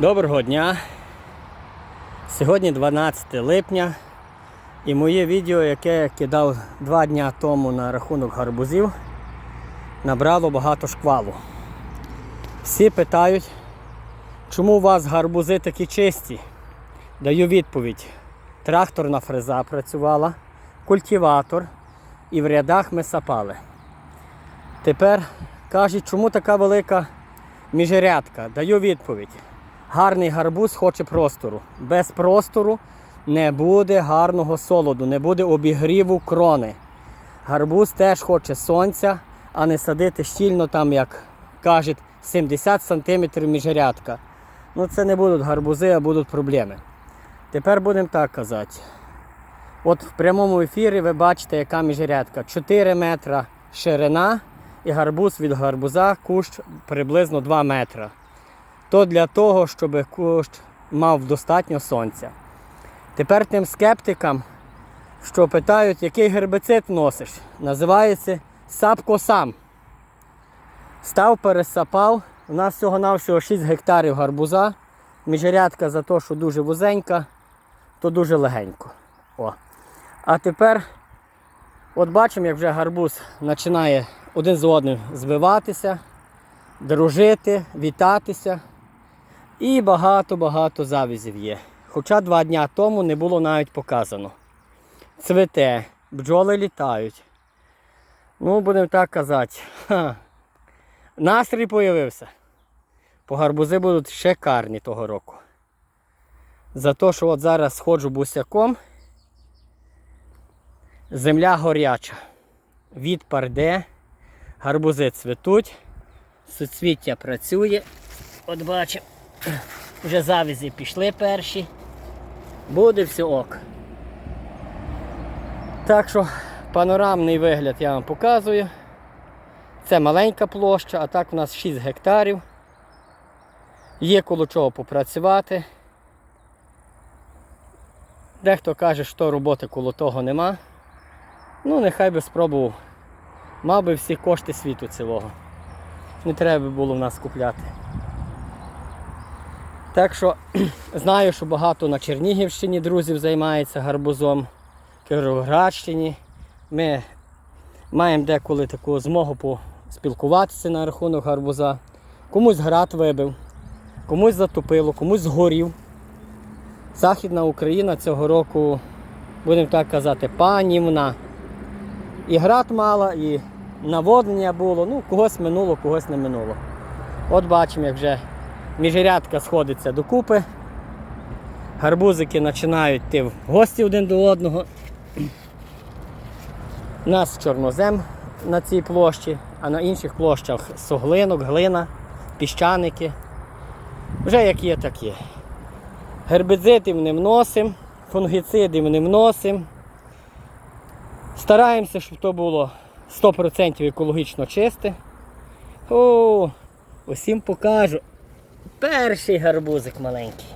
Доброго дня. Сьогодні 12 липня і моє відео, яке я кидав два дні тому на рахунок гарбузів, набрало багато шквалу. Всі питають, чому у вас гарбузи такі чисті? Даю відповідь. Тракторна фреза працювала, культиватор і в рядах ми сапали. Тепер кажуть, чому така велика міжрядка? Даю відповідь. Гарний гарбуз хоче простору. Без простору не буде гарного солоду, не буде обігріву крони. Гарбуз теж хоче сонця, а не садити щільно там, як кажуть, 70 см міжрядка. Ну це не будуть гарбузи, а будуть проблеми. Тепер будемо так казати. От в прямому ефірі ви бачите, яка міжрядка. 4 метра ширина і гарбуз від гарбуза кущ приблизно 2 метра. То для того, щоб кущ мав достатньо сонця. Тепер тим скептикам, що питають, який гербицид носиш, називається сапкосам. Став, пересапав. У нас всього-навсього 6 гектарів гарбуза. Міжрядка за те, що дуже вузенька, то дуже легенько. О. А тепер, от бачимо, як вже гарбуз починає один з одним збиватися, дружити, вітатися. І багато-багато завізів є. Хоча два дні тому не було навіть показано. Цвете, бджоли літають. Ну, будемо так казати. Ха. Настрій появився. По гарбузи будуть шикарні того року. За те, що от зараз сходжу бусяком, земля горяча. Від парде, гарбузи цвітуть, суцвіття працює. От бачимо, вже завізі пішли перші. Буде все ок. Так що панорамний вигляд я вам показую. Це маленька площа, а так у нас 6 гектарів. Є коло чого попрацювати. Дехто каже, що роботи коло того нема. Ну, нехай би спробував. Мав би всі кошти світу цілого. Не треба було в нас купляти. Так що знаю, що багато на Чернігівщині друзів займається гарбузом, Кіровоградщині. Ми маємо деколи таку змогу поспілкуватися на рахунок гарбуза. Комусь град вибив, комусь затопило, комусь згорів. Західна Україна цього року, будемо так казати, панівна. І град мала, і наводнення було, ну когось минуло, когось не минуло. От бачимо, як вже міжрядка сходиться докупи. Гарбузики починають йти в гості один до одного. У нас чорнозем на цій площі, а на інших площах соглинок, глина, піщаники. Вже як є, так є. Гербицидів не вносимо, фунгіцидів не вносимо. Стараємося, щоб то було 100% екологічно чисте. О, усім покажу. Перший гарбузик маленький.